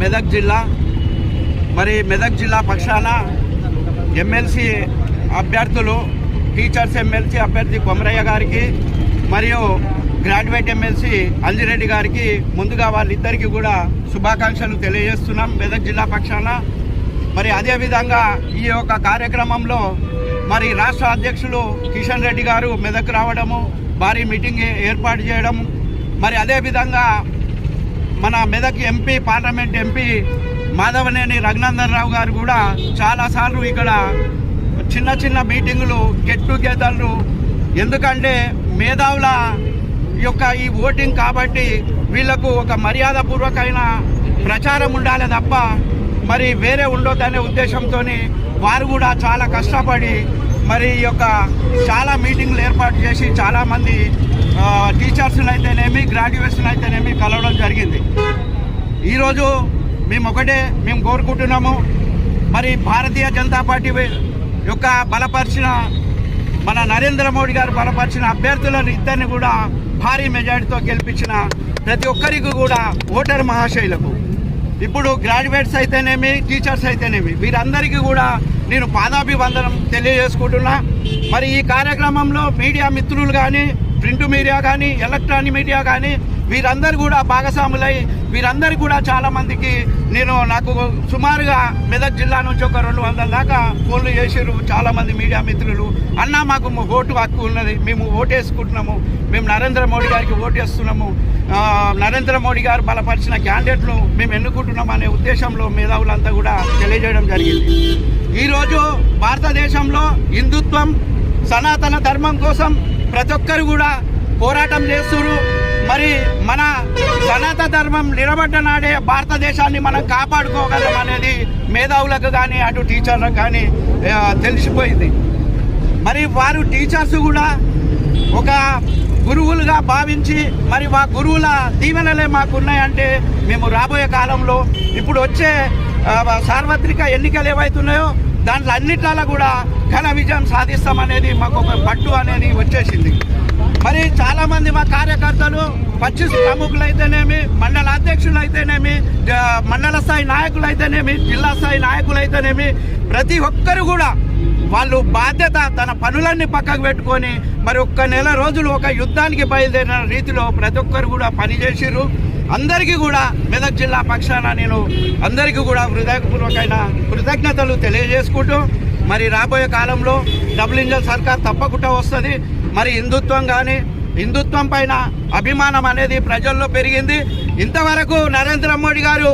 మెదక్ జిల్లా మరి మెదక్ జిల్లా పక్షాన ఎమ్మెల్సీ అభ్యర్థులు టీచర్స్ ఎమ్మెల్సీ అభ్యర్థి కొమరయ్య గారికి మరియు గ్రాడ్యుయేట్ ఎమ్మెల్సీ అంజిరెడ్డి గారికి ముందుగా వాళ్ళిద్దరికీ కూడా శుభాకాంక్షలు తెలియజేస్తున్నాం మెదక్ జిల్లా పక్షాన. మరి అదేవిధంగా ఈ యొక్క కార్యక్రమంలో మరి రాష్ట్ర అధ్యక్షులు కిషన్ రెడ్డి గారు మెదక్ రావడము భారీ మీటింగ్ ఏర్పాటు చేయడం మరి అదేవిధంగా మన Medak MP parliament MP Madhavaneni Raghunandan Rao గారు కూడా చాలాసార్లు ఇక్కడ చిన్న చిన్న మీటింగులు గెట్ టుగెదర్లు ఎందుకంటే మేధావుల యొక్క ఈ ఓటింగ్ కాబట్టి వీళ్ళకు ఒక మర్యాదపూర్వకమైన ప్రచారం ఉండాలి తప్ప మరి వేరే ఉండొద్దనే ఉద్దేశంతో వారు కూడా చాలా కష్టపడి మరి ఈ యొక్క చాలా మీటింగ్లు ఏర్పాటు చేసి చాలామంది టీచర్స్ని అయితేనే గ్రాడ్యుయేషన్ అయితేనేమి కలవడం జరిగింది. ఈరోజు మేము ఒకటే మేము కోరుకుంటున్నాము. మరి భారతీయ జనతా పార్టీ యొక్క బలపరిచిన మన నరేంద్ర మోడీ గారు బలపరిచిన అభ్యర్థులను ఇద్దరిని కూడా భారీ మెజార్టీతో గెలిపించిన ప్రతి ఒక్కరికి కూడా ఓటర్ మహాశైలకు ఇప్పుడు గ్రాడ్యుయేట్స్ అయితేనేమి టీచర్స్ అయితేనేమి వీరందరికీ కూడా నేను పాదాభివందనం తెలియజేసుకుంటున్నా. మరి ఈ కార్యక్రమంలో మీడియా మిత్రులు కానీ ప్రింట్ మీడియా కానీ ఎలక్ట్రానిక్ మీడియా కానీ వీరందరూ కూడా భాగస్వాములై వీరందరూ కూడా చాలామందికి నేను నాకు సుమారుగా మెదక్ జిల్లా నుంచి ఒక రెండు వందల దాకా ఫోన్లు చేసారు చాలామంది మీడియా మిత్రులు. అన్న మాకు ఓటు హక్కు ఉన్నది. మేము ఓటేసుకుంటున్నాము. మేము నరేంద్ర మోడీ గారికి ఓటేస్తున్నాము. నరేంద్ర మోడీ గారు బలపరిచిన క్యాండిడేట్ను మేము ఎన్నుకుంటున్నాం అనే ఉద్దేశంలో మేధావులంతా కూడా తెలియజేయడం జరిగింది. ఈరోజు భారతదేశంలో హిందుత్వం సనాతన ధర్మం కోసం ప్రతి ఒక్కరు కూడా పోరాటం చేస్తున్నారు. మరి మన సనాతన ధర్మం నిలబడ్డ నాడే భారతదేశాన్ని మనం కాపాడుకోగలం అనేది మేధావులకు కానీ అటు టీచర్లకు కానీ తెలిసిపోయింది. మరి వారు టీచర్స్ కూడా ఒక గురువులుగా భావించి మరి మా గురువుల దీవెనలే మాకున్నాయంటే మేము రాబోయే కాలంలో ఇప్పుడు వచ్చే సార్వత్రిక ఎన్నికలు ఏవైతున్నాయో దాంట్లో అన్నిట్లలో కూడా ఘన విజయం సాధిస్తామనేది మాకు ఒక పట్టు అనేది వచ్చేసింది. మరి చాలామంది మా కార్యకర్తలు పచ్చి ప్రముఖులు అయితేనేమి మండల అధ్యక్షులు అయితేనేమి మండల స్థాయి నాయకులు అయితేనేమి జిల్లా స్థాయి నాయకులు అయితేనేమి ప్రతి ఒక్కరు కూడా వాళ్ళు బాధ్యత తన పనులన్నీ పక్కకు పెట్టుకొని మరి ఒక్క నెల రోజులు ఒక యుద్ధానికి బయలుదేరిన రీతిలో ప్రతి ఒక్కరు కూడా పనిచేసిర్రు అందరికీ కూడా మెదక్ జిల్లా పక్షాన నేను అందరికీ కూడా హృదయపూర్వకమైన కృతజ్ఞతలు తెలియజేసుకుంటూ మరి రాబోయే కాలంలో డబుల్ ఇంజన్ సర్కార్ తప్పకుండా వస్తుంది. మరి హిందుత్వం కానీ హిందుత్వం పైన అభిమానం అనేది ప్రజల్లో పెరిగింది. ఇంతవరకు నరేంద్ర మోడీ గారు